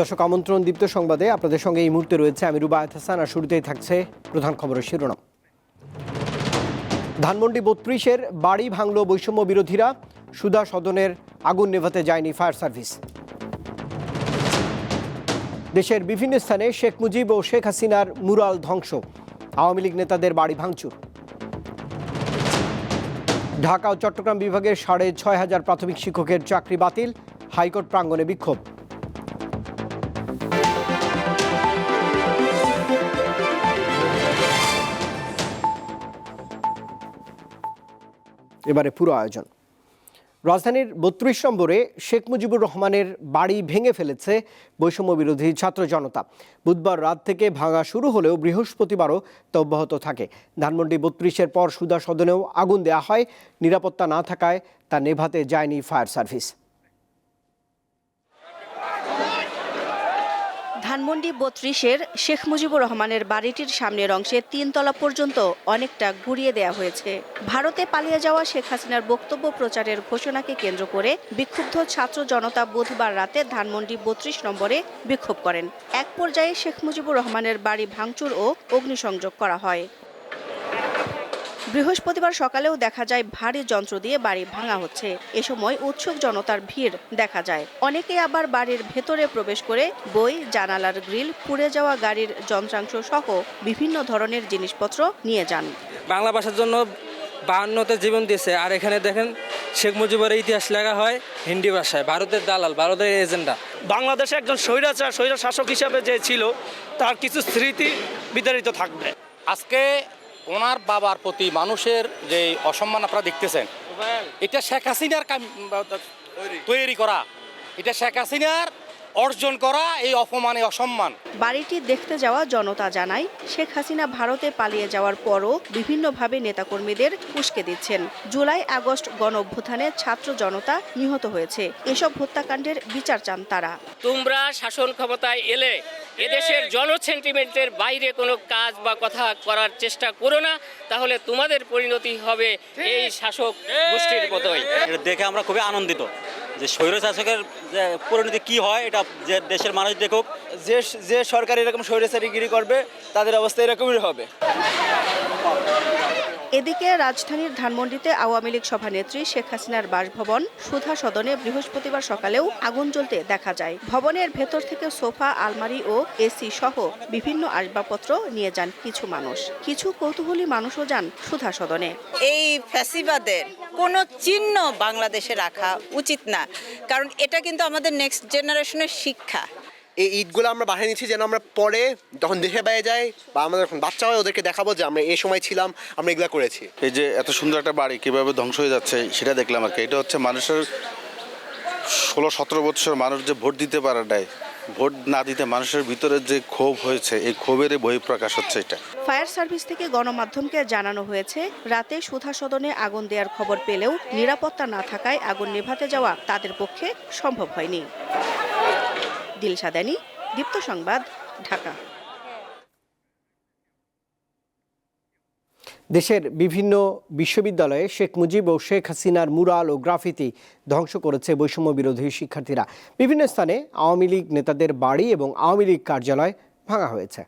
দর্শক, আমন্ত্রণ দীপ্ত সংবাদে আপনাদের সঙ্গে এই মুহূর্তে রয়েছে আমি রুবায়ত হাসান আর শুরুতেই থাকছে প্রধান খবরের শিরোনাম। ধানমন্ডি বত্রিশের বাড়ি ভাঙল বৈষম্য বিরোধীরা, সুধা সদনের আগুন নেভাতে যায়নি ফায়ার সার্ভিস। দেশের বিভিন্ন স্থানে শেখ মুজিব ও শেখ হাসিনার মুরাল ধ্বংস, আওয়ামী লীগ নেতাদের বাড়ি ভাঙচুর। ঢাকা ও চট্টগ্রাম বিভাগের সাড়ে ছয় হাজার প্রাথমিক শিক্ষকের চাকরি বাতিল, হাইকোর্ট প্রাঙ্গণে বিক্ষোভ। এবারে পুরো আয়োজন। রাজধানীর বত্রিশ নম্বরে শেখ মুজিবুর রহমানের বাড়ি ভেঙে ফেলেছে বৈষম্য বিরোধী ছাত্র জনতা। বুধবার রাত থেকে ভাঙা শুরু হলেও বৃহস্পতিবারও তা অব্যাহত থাকে। ধানমন্ডি বত্রিশের পর সুদা সদনেও আগুন দেওয়া হয়। নিরাপত্তা না থাকায় তা নেভাতে যায়নি ফায়ার সার্ভিস। ধানমন্ডি বত্রিশের শেখ মুজিবুর রহমানের বাড়িটির সামনের অংশে তিনতলা পর্যন্ত অনেকটা ঘুরিয়ে দেওয়া হয়েছে। ভারতে পালিয়ে যাওয়া শেখ হাসিনার বক্তব্য প্রচারের ঘোষণাকে কেন্দ্র করে বিক্ষুব্ধ ছাত্র জনতা বুধবার রাতে ধানমন্ডি বত্রিশ নম্বরে বিক্ষোভ করেন। এক পর্যায়ে শেখ মুজিবুর রহমানের বাড়ি ভাঙচুর ও অগ্নিসংযোগ করা হয়। বৃহস্পতিবার সকালেও দেখা যায় ভারী যন্ত্র দিয়ে বাড়ি ভাঙা হচ্ছে। এ সময় উৎসুক জনতার ভিড় দেখা যায়। অনেকে আবার বাড়ির ভেতরে প্রবেশ করে বই জানালার গ্রিল পুড়ে যাওয়া গাড়ির যন্ত্রাংশ সহ বিভিন্ন ধরনের জিনিসপত্র নিয়ে যান। বাংলা ভাষার জন্য বাহান্নতে জীবন দিয়েছে। আর এখানে দেখেন শেখ মুজিবের ইতিহাস লেখা হয় হিন্দি ভাষায় ভারতের দালাল ভারতের এজেন্ডা। বাংলাদেশে একজন স্বৈরাচার স্বৈরা শাসক হিসাবে যে ছিল তার কিছু স্মৃতি বিতাড়িত থাকবে। আজকে ওনার বাবার প্রতি মানুষের যে অসম্মান আপনারা দেখতেছেন এটা শেখ হাসিনার তৈরি করা। এটা শেখ হাসিনার অর্জন করা এই অপমানে অসম্মান। বাড়িটি দেখতে যাওয়া জনতা জানায় শেখ হাসিনা ভারতে পালিয়ে যাওয়ার পরও বিভিন্নভাবে নেতাকর্মীদের উস্কে দিচ্ছেন। জুলাই আগস্ট গণ অভ্যুত্থানে ছাত্র জনতা নিহত হয়েছে। এসব হত্যাকাণ্ডের বিচার চান তারা। তোমরা শাসন ক্ষমতায় এলে এদেশের জনসেন্টিমেন্টের বাইরে কোনো কাজ বা কথা করার চেষ্টা করো না তাহলে তোমাদের পরিণতি হবে এই শাসক গোষ্ঠীর মতোই। এটা দেখে আমরা খুবই আনন্দিত যে স্বৈর শাসকের যে পরিণতি কি হয় এটা যে দেশের মানুষ দেখুক। যে যে সরকার এরকম স্বৈরাচারীগিরি করবে তাদের অবস্থা এরকমই হবে। এদিকে রাজধানীর ধানমন্ডিতে আওয়ামী লীগ সভানেত্রী শেখ হাসিনার বাসভবন সুধা সদনে বৃহস্পতিবার সকালেও আগুন জ্বলতে দেখা যায়। ভবনের ভেতর থেকে সোফা, আলমারি ও এসি সহ বিভিন্ন আসবাবপত্র নিয়ে যান কিছু মানুষ। কিছু কৌতূহলী মানুষও যান সুধা সদনে। এই ফ্যাসিবাদের কোনো চিহ্ন বাংলাদেশে রাখা উচিত না। কারণ এটা কিন্তু আমাদের নেক্সট জেনারেশনের শিক্ষা। এই ঈদগুলো আমরা বাহিয়ে নিচ্ছি যেন আমরা পরে যখন দেশে বাইরে যাই বা আমাদের যখন বাচ্চা হয় ওদেরকে দেখাবো যে আমরা এই সময় ছিলাম আমরা এগুলো করেছি। এই যে এত সুন্দর একটা বাড়ি কীভাবে ধ্বংস হয়ে যাচ্ছে সেটা দেখলাম আর কি। এটা হচ্ছে মানুষের ষোলো সতেরো বছর মানুষ যে ভোট দিতে পারে নাই ভোট না দিতে মানুষের ভিতরে যে ক্ষোভ হয়েছে এই ক্ষোভেরই বহিঃপ্রকাশ হচ্ছে এটা। ফায়ার সার্ভিস থেকে গণমাধ্যমকে জানানো হয়েছে রাতে সুধা সদনে আগুন দেওয়ার খবর পেলেও নিরাপত্তা না থাকায় আগুন নেভাতে যাওয়া তাদের পক্ষে সম্ভব হয়নি। দিলশাদানি দীপ্ত সংবাদ, ঢাকা। দেশের বিভিন্ন বিশ্ববিদ্যালয়ে শেখ মুজিব ও শেখ হাসিনার মুরাল ও গ্রাফিতি ধ্বংস করেছে বৈষম্য বিরোধী শিক্ষার্থীরা। বিভিন্ন স্থানে আওয়ামী লীগ নেতাদের বাড়ি এবং আওয়ামী লীগ কার্যালয় ভাঙা হয়েছে।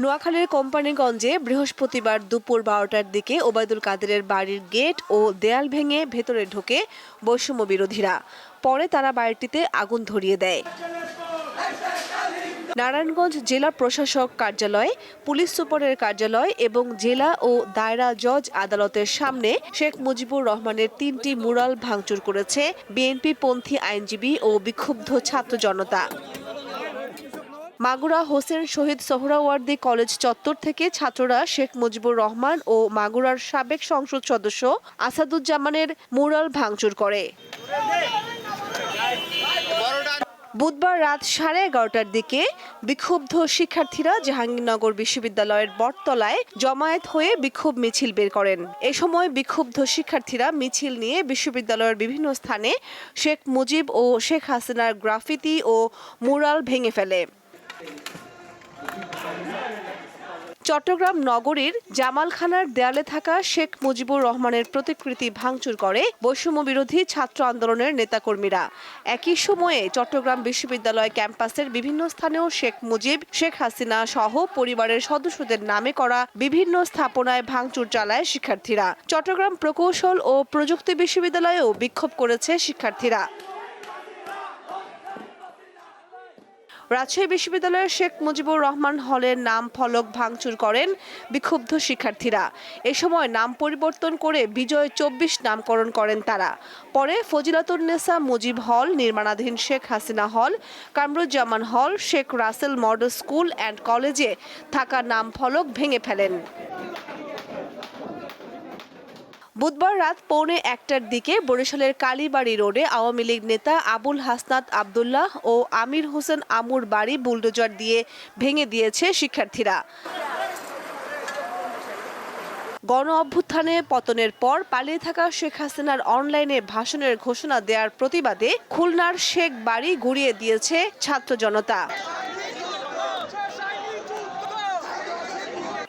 নোয়াখালীর কোম্পানিগঞ্জে বৃহস্পতিবার দুপুর বারোটার দিকে ওবায়দুল কাদেরের বাড়ির গেট ও দেয়াল ভেঙে ভেতরে ঢোকে বৈষম্য বিরোধীরা। পরে তারা বাড়িটিতে আগুন ধরিয়ে দেয়। নারায়ণগঞ্জ জেলা প্রশাসক কার্যালয়, পুলিশ সুপারের কার্যালয় এবং জেলা ও দায়রা জজ আদালতের সামনে শেখ মুজিবুর রহমানের তিনটি মুরাল ভাঙচুর করেছে বিএনপি পন্থী আইনজীবী ও বিক্ষুব্ধ ছাত্র জনতা। মাগুরা হোসেন শহীদ সোহরাওয়ার্দী কলেজ চত্বর থেকে ছাত্ররা শেখ মুজিবুর রহমান ও মাগুরার সাবেক সংসদ সদস্য আসাদুজ্জামানের মুরাল ভাঙচুর করে। বুধবার রাত সাড়ে এগারোটার দিকে বিক্ষুব্ধ শিক্ষার্থীরা জাহাঙ্গীরনগর বিশ্ববিদ্যালয়ের বটতলায় জমায়েত হয়ে বিক্ষোভ মিছিল বের করেন। এ সময় বিক্ষুব্ধ শিক্ষার্থীরা মিছিল নিয়ে বিশ্ববিদ্যালয়ের বিভিন্ন স্থানে শেখ মুজিব ও শেখ হাসিনার গ্রাফিতি ও মুরাল ভেঙে ফেলে। চট্টগ্রাম নগরীর জামালখানার দেয়ালে থাকা শেখ মুজিবুর রহমানের প্রতিকৃতি ভাঙচুর করে বৈষম্য বিরোধী ছাত্র আন্দোলনের নেতাকর্মীরা। একই সময়ে চট্টগ্রাম বিশ্ববিদ্যালয় ক্যাম্পাসের বিভিন্ন স্থানেও শেখ মুজিব, শেখ হাসিনা সহ পরিবারের সদস্যদের নামে করা বিভিন্ন স্থাপনায় ভাঙচুর চালায় শিক্ষার্থীরা। চট্টগ্রাম প্রকৌশল ও প্রযুক্তি বিশ্ববিদ্যালয়েও বিক্ষোভ করেছে শিক্ষার্থীরা। রাজশাহী বিশ্ববিদ্যালয়ের শেখ মুজিবুর রহমান হলের নাম ফলক ভাঙচুর করেন বিক্ষুব্ধ শিক্ষার্থীরা। এ সময় নাম পরিবর্তন করে বিজয় চব্বিশ নামকরণ করেন তারা। পরে ফজিলাতুন্নেসা মুজিব হল, নির্মাণাধীন Sheikh Hasina hall, Kamruzzaman hall, Sheikh Russel model school and কলেজে থাকা নাম ফলক ভেঙে ফেলেন। বুধবার রাত পৌনে একটার দিকে বরিশালের কালীবাড়ি রোডে আওয়ামী লীগ নেতা আবুল হাসনাত আবদুল্লাহ ও আমির হোসেন আমুর বাড়ি বুলডোজার দিয়ে ভেঙে দিয়েছে শিক্ষার্থীরা। গণ অভ্যুত্থানে পতনের পর পালিয়ে থাকা শেখ হাসিনার অনলাইনে ভাষণের ঘোষণা দেওয়ার প্রতিবাদে খুলনার শেখ বাড়ি গুড়িয়ে দিয়েছে ছাত্র জনতা।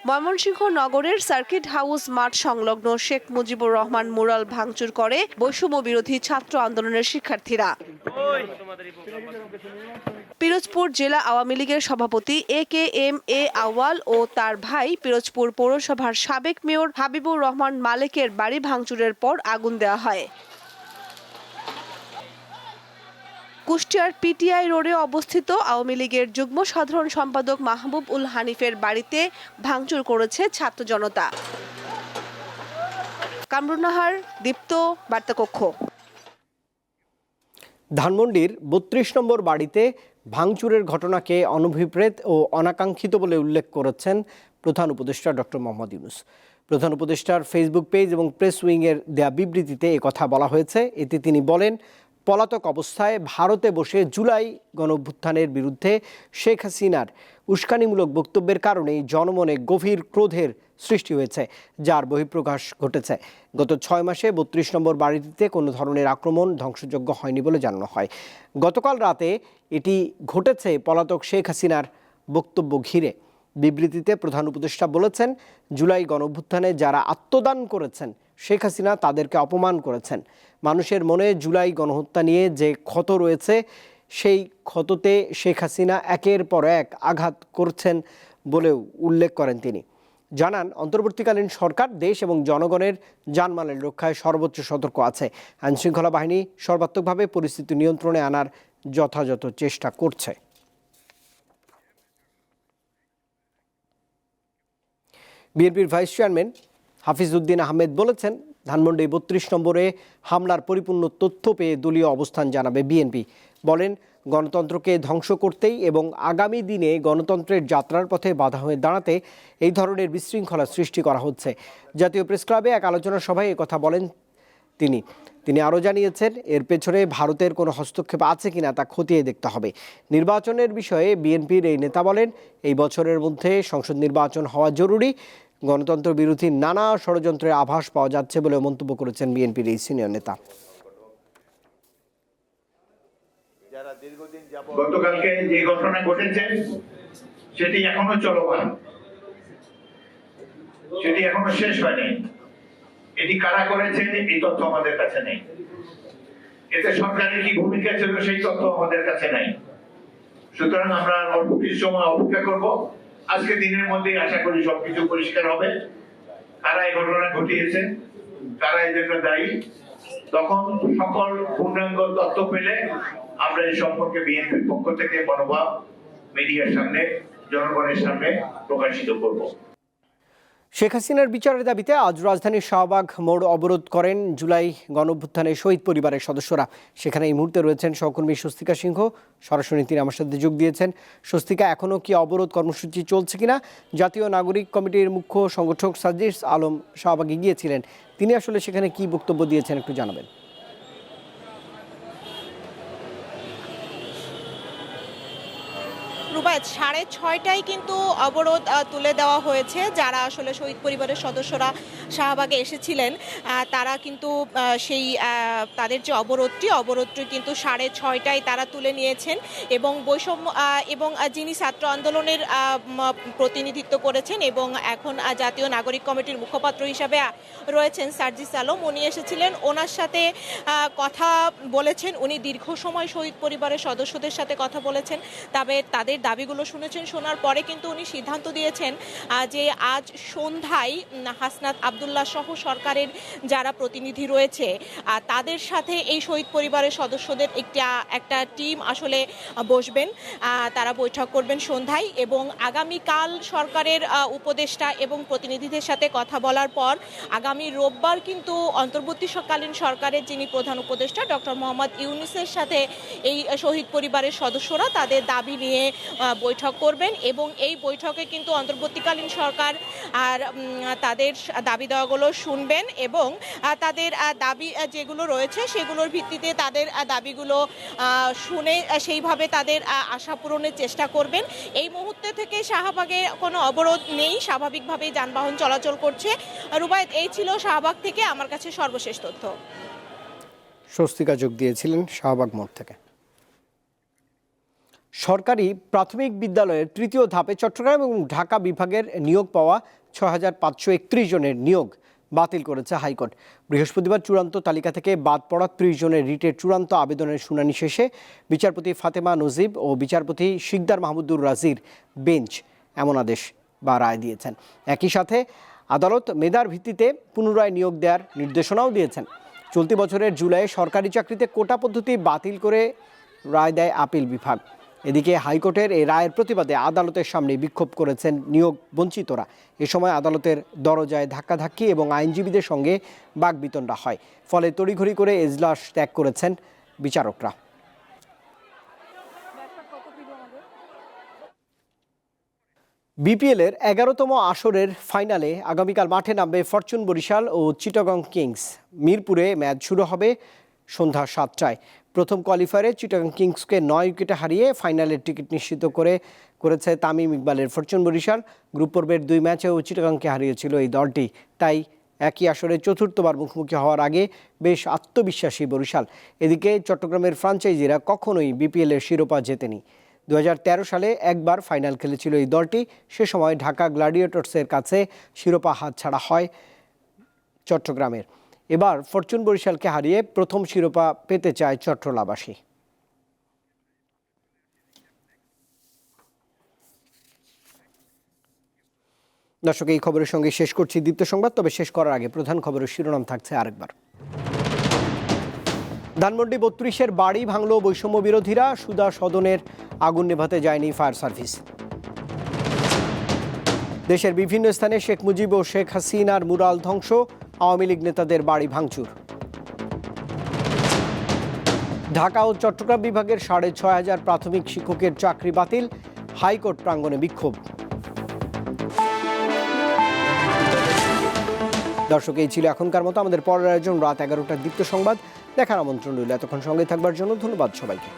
ময়মনসিংহ নগরের সার্কিট হাউস মাঠ সংলগ্ন শেখ মুজিবুর রহমান মুরাল ভাঙচুর করে বৈষম্য বিরোধী ছাত্র আন্দোলনের শিক্ষার্থীরা। পিরোজপুর জেলা আওয়ামী লীগের সভাপতি এ কে এম এ আওয়াল ও তার ভাই পিরোজপুর পৌরসভার সাবেক মেয়র হাবিবুর রহমান মালেকের বাড়ি ভাঙচুরের পর আগুন দেওয়া হয়। কুষ্টিয়ার পিটিআই রোডে অবস্থিত আওয়ামী লীগের যুগ্ম সাধারণ সম্পাদক মাহবুব উল হানিফের বাড়িতে ভাঙচুর করেছে ছাত্র জনতা। কামরুনাহার দীপ্ত, বার্তাকক্ষ। ধানমন্ডির বত্রিশ নম্বর বাড়িতে ভাঙচুরের ঘটনাকে অনভিপ্রেত ও অনাকাঙ্ক্ষিত বলে উল্লেখ করেছেন প্রধান উপদেষ্টা ডক্টর মোহাম্মদ ইউনুস। প্রধান উপদেষ্টার ফেসবুক পেজ এবং প্রেস উইংয়ের দেয়া বিবৃতিতে কথা বলা হয়েছে। এতে তিনি বলেন পলাতক অবস্থায় ভারতে বসে জুলাই গণঅভ্যুত্থানের বিরুদ্ধে শেখ হাসিনার উস্কানিমূলক বক্তব্যের কারণেই জনমনে গভীর ক্রোধের সৃষ্টি হয়েছে, যার বহিঃপ্রকাশ ঘটেছে। গত ছয় মাসে বত্রিশ নম্বর বাড়িটিতে কোনো ধরনের আক্রমণ ধ্বংসযোগ্য হয়নি বলে জানানো হয়। গতকাল রাতে এটি ঘটেছে পলাতক শেখ হাসিনার বক্তব্য ঘিরে। বিবৃতিতে প্রধান উপদেষ্টা বলেছেন, জুলাই গণঅভ্যুত্থানে যারা আত্মদান করেছেন শেখ হাসিনা তাদেরকে অপমান করেছেন। মানুষের মনে জুলাই গণহত্যা নিয়ে যে ক্ষত রয়েছে, সেই ক্ষততে শেখ হাসিনা একের পর এক আঘাত করছেন বলেও উল্লেখ করেন তিনি। জানান, অন্তর্বর্তীকালীন সরকার, দেশ এবং জনগণের জানমালের রক্ষায় সর্বোচ্চ সতর্ক আছে। আইনশৃঙ্খলা বাহিনী সর্বাত্মকভাবে পরিস্থিতি নিয়ন্ত্রণে আনার যথাযথ চেষ্টা করছে। বিএনপির ভাইস চেয়ারম্যান হাফিজউদ্দিন আহমেদ বলেছেন ধানমন্ডি বত্রিশ নম্বরে হামলার পরিপূর্ণ তথ্য পেয়ে দলীয় অবস্থান জানাবে বিএনপি। বলেন, গণতন্ত্রকে ধ্বংস করতেই এবং আগামী দিনে গণতন্ত্রের যাত্রার পথে বাধা হয়ে দাঁড়াতে এই ধরনের বিশৃঙ্খলা সৃষ্টি করা হচ্ছে। জাতীয় প্রেস ক্লাবে এক আলোচনা সভায় কথা বলেন তিনি। তিনি আরও জানিয়েছেন, এর পেছনে ভারতের কোনো হস্তক্ষেপ আছে কিনা তা খতিয়ে দেখতে হবে। নির্বাচনের বিষয়ে বিএনপির এই নেতা বলেন, এই বছরের মধ্যে সংসদ নির্বাচন হওয়া জরুরি গণতন্ত্র বিরোধী নানা ষড়যন্ত্রের আভাস পাওয়া যাচ্ছে বলে মন্তব্য করেছেন বিএনপির এই সিনিয়র নেতা। গতকালকে যে ঘটনা ঘটেছে সেটি এখনও চলমান। সেটি এখনও শেষ হয়নি। এটি কারা করেছে এই তথ্য আমাদের কাছে নেই। এতে সরকারের কি ভূমিকা ছিল সেই তথ্য আমাদের কাছে নাই। সুতরাং আমরা অল্প কিছু সময় অপেক্ষা করব। আজকে দিনের মধ্যেই আশা করি সবকিছু পরিষ্কার হবে। কারা এই ঘটনা ঘটিয়েছে এই জন্য দায়ী। তখন সকল পূর্ণাঙ্গ তত্ত্ব পেলে আমরা এই সম্পর্কে বিএনপির পক্ষ থেকে মনোভাব মিডিয়ার সামনে, জনগণের সামনে প্রকাশিত করব। শেখ হাসিনার বিচারের দাবিতে আজ রাজধানীর শাহবাগ মোড় অবরোধ করেন জুলাই গণঅভ্যুত্থানের শহীদ পরিবারের সদস্যরা। সেখানে এই মুহূর্তে রয়েছেন সহকর্মী স্বস্তিকা সিংহ। সরাসরি তিনি আমার সাথে যোগ দিয়েছেন। স্বস্তিকা এখনও কি অবরোধ কর্মসূচি চলছে কিনা? জাতীয় নাগরিক কমিটির মুখ্য সংগঠক সাজিস আলম শাহবাগে গিয়েছিলেন। তিনি আসলে সেখানে কি বক্তব্য দিয়েছেন একটু জানাবেন। সাড়ে ছয়টায় কিন্তু অবরোধ তুলে দেওয়া হয়েছে। যারা আসলে শহীদ পরিবারের সদস্যরা শাহবাগে এসেছিলেন তারা কিন্তু সেই তাদের যে অবরোধটি অবরোধটি কিন্তু সাড়ে ছয়টায় তারা তুলে নিয়েছেন এবং বৈষম্য এবং যিনি ছাত্র আন্দোলনের প্রতিনিধিত্ব করেছেন এবং এখন জাতীয় নাগরিক কমিটির মুখপাত্র হিসাবে রয়েছেন সার্জিস আলম। উনি এসেছিলেন, ওনার সাথে কথা বলেছেন। উনি দীর্ঘ সময় শহীদ পরিবারের সদস্যদের সাথে কথা বলেছেন। তবে তাদের দাবিগুলো শুনেছেন, শোনার পরে কিন্তু উনি সিদ্ধান্ত দিয়েছেন যে আজ সন্ধ্যায় হাসনাত আবদুল্লাহ সহ সরকারের যারা প্রতিনিধি রয়েছে তাদের সাথে এই শহীদ পরিবারের সদস্যদের একটি একটা টিম আসলে বসবেন তারা বৈঠক করবেন সন্ধ্যায় এবং আগামীকাল সরকারের উপদেষ্টা এবং প্রতিনিধিদের সাথে কথা বলার পর আগামী রোববার কিন্তু অন্তর্বর্তীকালীন সরকারের যিনি প্রধান উপদেষ্টা ডক্টর মোহাম্মদ ইউনুসের সাথে এই শহীদ পরিবারের সদস্যরা তাদের দাবি নিয়ে বৈঠক করবেন এবং এই বৈঠকে কিন্তু অন্তর্বর্তীকালীন সরকার আর তাদের দাবি দেওয়াগুলো শুনবেন এবং তাদের দাবি যেগুলো রয়েছে সেগুলোর ভিত্তিতে তাদের দাবিগুলো শুনে সেইভাবে তাদের আশা পূরণের চেষ্টা করবেন। এই মুহূর্তে থেকে শাহবাগে কোনো অবরোধ নেই। স্বাভাবিকভাবেই যানবাহন চলাচল করছে। রুবায়ত, এই ছিল শাহবাগ থেকে। আমার কাছে সর্বশেষ তথ্য। স্বস্তিকা যোগ দিয়েছিলেন শাহবাগ মোড় থেকে। সরকারি প্রাথমিক বিদ্যালয়ের তৃতীয় ধাপে চট্টগ্রাম এবং ঢাকা বিভাগের নিয়োগ পাওয়া ছ পাঁচশো একত্রিশ জনের নিয়োগ বাতিল করেছে হাইকোর্ট। বৃহস্পতিবার চূড়ান্ত তালিকা থেকে বাদ পড়া ত্রিশ জনের রিটের চূড়ান্ত আবেদনের শুনানি শেষে বিচারপতি ফাতেমা নজিব ও বিচারপতি শিকদার মাহমুদুর রাজির বেঞ্চ এমন আদেশ বা রায় দিয়েছেন। একই সাথে আদালত মেধার ভিত্তিতে পুনরায় নিয়োগ দেওয়ার নির্দেশনাও দিয়েছেন। চলতি বছরের জুলাইয়ে সরকারি চাকরিতে কোটা পদ্ধতি বাতিল করে রায় দেয় আপিল বিভাগ। এদিকে হাইকোর্টের এই রায়ের প্রতিবাদে আদালতের সামনে বিক্ষোভ করেছেন নিয়োগ বঞ্চিতরা। এ সময় আদালতের দরজায় ধাক্কাধাক্কি এবং আইনজীবীদের সঙ্গে বাগবিতণ্ডা হয়। ফলে তড়িঘড়ি করে এজলাস ত্যাগ করেছেন বিচারকরা। বিপিএলের এগারোতম আসরের ফাইনালে আগামীকাল মাঠে নামবে ফরচুন বরিশাল ও চিটাগং কিংস। মিরপুরে ম্যাচ শুরু হবে সন্ধ্যা সাতটায়। প্রথম কোয়ালিফায়ারে চিটাগাং কিংসকে নয় উইকেটে হারিয়ে ফাইনালের টিকিট নিশ্চিত করে করেছে তামিম ইকবালের ফরচুন বরিশাল। গ্রুপ পর্বের দুই ম্যাচেও চিটাগাংকে হারিয়েছিল এই দলটি। তাই একই আসরে চতুর্থবার মুখোমুখি হওয়ার আগে বেশ আত্মবিশ্বাসী বরিশাল। এদিকে চট্টগ্রামের ফ্রাঞ্চাইজিরা কখনোই বিপিএলের শিরোপা জেতেনি। দু হাজার তেরো সালে একবার ফাইনাল খেলেছিল এই দলটি। সে সময় ঢাকা গ্ল্যাডিয়েটর্সের কাছে শিরোপা হাতছাড়া হয় চট্টগ্রামের। এবার ফরচুন বরিশালকে হারিয়ে প্রথম শিরোপা পেতে চায় চট্টলাবাসী। দর্শক, এই খবরের সঙ্গে শেষ করছি দীপ্ত সংবাদ, তবে শেষ করার আগে প্রধান খবরের শিরোনাম থাকছে আরেকবার। ধানমন্ডি বত্রিশের বাড়ি ভাঙল বৈষম্য বিরোধীরা সুদা সদনের আগুন নেভাতে যায়নি ফায়ার সার্ভিস। দেশের বিভিন্ন স্থানে শেখ মুজিব ও শেখ হাসিনার মুরাল ধ্বংস আওয়ামী লীগ নেতাদের বাড়ি ভাঙচুর। ঢাকা ও চট্টগ্রাম বিভাগের সাড়ে ছয় হাজার প্রাথমিক শিক্ষকের চাকরি বাতিল, হাইকোর্ট প্রাঙ্গণে বিক্ষোভ। দর্শক, এই ছিল এখনকার মতো। আমাদের পরের আয়োজন রাত এগারোটার দীপ্ত সংবাদ। দেখার আমন্ত্রণ রইল। এতক্ষণ সঙ্গে থাকবার জন্য ধন্যবাদ সবাইকে।